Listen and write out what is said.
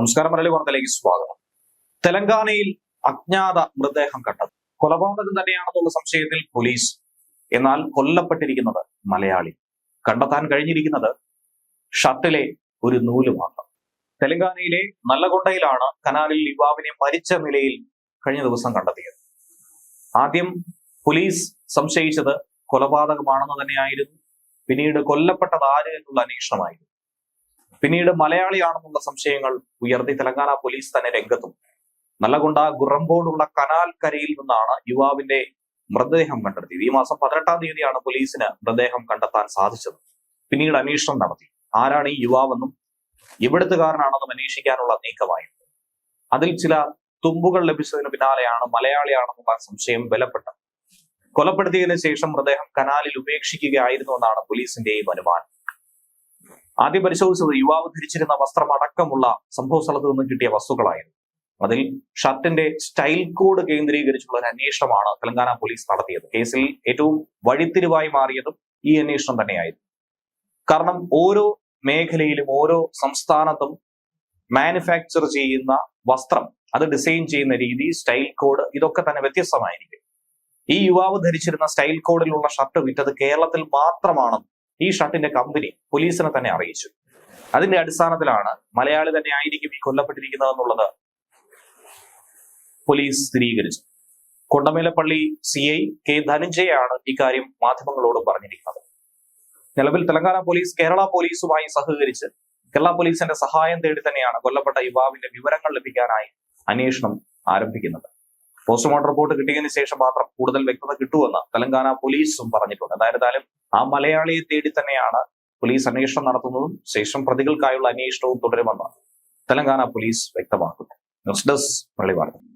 നമസ്കാരം മലയാളി വാർത്തയിലേക്ക് സ്വാഗതം. തെലങ്കാനയിൽ അജ്ഞാത മൃതദേഹം കണ്ടത്. കൊലപാതകം തന്നെയാണെന്നുള്ള സംശയത്തിൽ പോലീസ് എന്നാൽ കൊല്ലപ്പെട്ടിരിക്കുന്നത് മലയാളി. കണ്ടെത്താൻ കഴിഞ്ഞിരിക്കുന്നത് ഷട്ടിലെ ഒരു നൂൽ മാത്രം. തെലങ്കാനയിലെ നല്ലകൊണ്ടയിലാണ് കനാലിൽ യുവാവിനെ മരിച്ച നിലയിൽ കഴിഞ്ഞ ദിവസം കണ്ടെത്തിയത്. ആദ്യം പോലീസ് സംശയിച്ചത് കൊലപാതകമാണെന്ന് തന്നെയായിരുന്നു. പിന്നീട് കൊല്ലപ്പെട്ടത് ആര് എന്നുള്ള അന്വേഷണമായിരുന്നു. പിന്നീട് മലയാളിയാണെന്നുള്ള സംശയങ്ങൾ ഉയർത്തി തെലങ്കാന പോലീസ് തന്നെ രംഗത്തും. നല്ലകൊണ്ട ഗുറമ്പോടുള്ള കനാൽ കരയിൽ നിന്നാണ് യുവാവിന്റെ മൃതദേഹം കണ്ടെത്തിയത്. ഈ മാസം പതിനെട്ടാം തീയതിയാണ് പോലീസിന് മൃതദേഹം കണ്ടെത്താൻ സാധിച്ചത്. പിന്നീട് അന്വേഷണം നടത്തി. ആരാണ് ഈ യുവാവെന്നും ഇവിടുത്തുകാരനാണെന്നും അന്വേഷിക്കാനുള്ള നീക്കമായി അതിൽ ചില തുമ്പുകൾ ലഭിച്ചതിന് പിന്നാലെയാണ് മലയാളിയാണെന്നുള്ള സംശയം ബലപ്പെട്ടത്. കൊലപ്പെടുത്തിയതിനു ശേഷം മൃതദേഹം കനാലിൽ ഉപേക്ഷിക്കുകയായിരുന്നു എന്നാണ് പോലീസിന്റെയും അനുമാനം ആദ്യം പരിശോധിച്ചത് യുവാവ് ധരിച്ചിരുന്ന വസ്ത്രം അടക്കമുള്ള സംഭവ സ്ഥലത്ത് നിന്ന് കിട്ടിയ വസ്തുക്കളായിരുന്നു. അതിൽ ഷർട്ടിന്റെ സ്റ്റൈൽ കോഡ് കേന്ദ്രീകരിച്ചുള്ള ഒരു അന്വേഷണമാണ് തെലങ്കാന പോലീസ് നടത്തിയത്. കേസിൽ ഏറ്റവും വഴിത്തിരിവായി മാറിയതും ഈ അന്വേഷണം തന്നെയായിരുന്നു. കാരണം ഓരോ മേഖലയിലും ഓരോ സംസ്ഥാനത്തും മാനുഫാക്ചർ ചെയ്യുന്ന വസ്ത്രം അത് ഡിസൈൻ ചെയ്യുന്ന രീതി സ്റ്റൈൽ കോഡ് ഇതൊക്കെ തന്നെ വ്യത്യസ്തമായിരിക്കും. ഈ യുവാവ് ധരിച്ചിരുന്ന സ്റ്റൈൽ കോഡിലുള്ള ഷർട്ട് വിറ്റത് കേരളത്തിൽ മാത്രമാണെന്ന് ഈ ഷർട്ടിന്റെ കമ്പനി പോലീസിനെ തന്നെ അറിയിച്ചു. അതിന്റെ അടിസ്ഥാനത്തിലാണ് മലയാളി തന്നെ ആയിരിക്കും ഈ കൊല്ലപ്പെട്ടിരിക്കുന്നതെന്നുള്ളത് പോലീസ് സ്ഥിരീകരിച്ചു കൊണ്ടമേലപ്പള്ളി സി ഐ കെ ധനഞ്ജയാണ് ഇക്കാര്യം മാധ്യമങ്ങളോട് പറഞ്ഞിരിക്കുന്നത്. നിലവിൽ തെലങ്കാന പോലീസ് കേരള പോലീസുമായി സഹകരിച്ച് കേരള പോലീസിന്റെ സഹായം തേടി തന്നെയാണ് കൊല്ലപ്പെട്ട യുവാവിന്റെ വിവരങ്ങൾ ലഭിക്കാനായി അന്വേഷണം ആരംഭിക്കുന്നത്. പോസ്റ്റ്മോർട്ടം റിപ്പോർട്ട് കിട്ടിയതിന് ശേഷം മാത്രം കൂടുതൽ വ്യക്തത കിട്ടുമെന്ന് തെലങ്കാന പോലീസും പറഞ്ഞിട്ടുണ്ട്. എന്തായിരുന്നാലും ആ മലയാളിയെ തേടി തന്നെയാണ് പോലീസ് അന്വേഷണം നടത്തുന്നതും ശേഷം പ്രതികൾക്കായുള്ള അന്വേഷണവും തുടരുമെന്ന് തെലങ്കാന പോലീസ് വ്യക്തമാക്കുന്നു. ന്യൂസ് ഡെസ്ക് മലയാളി വാർത്ത.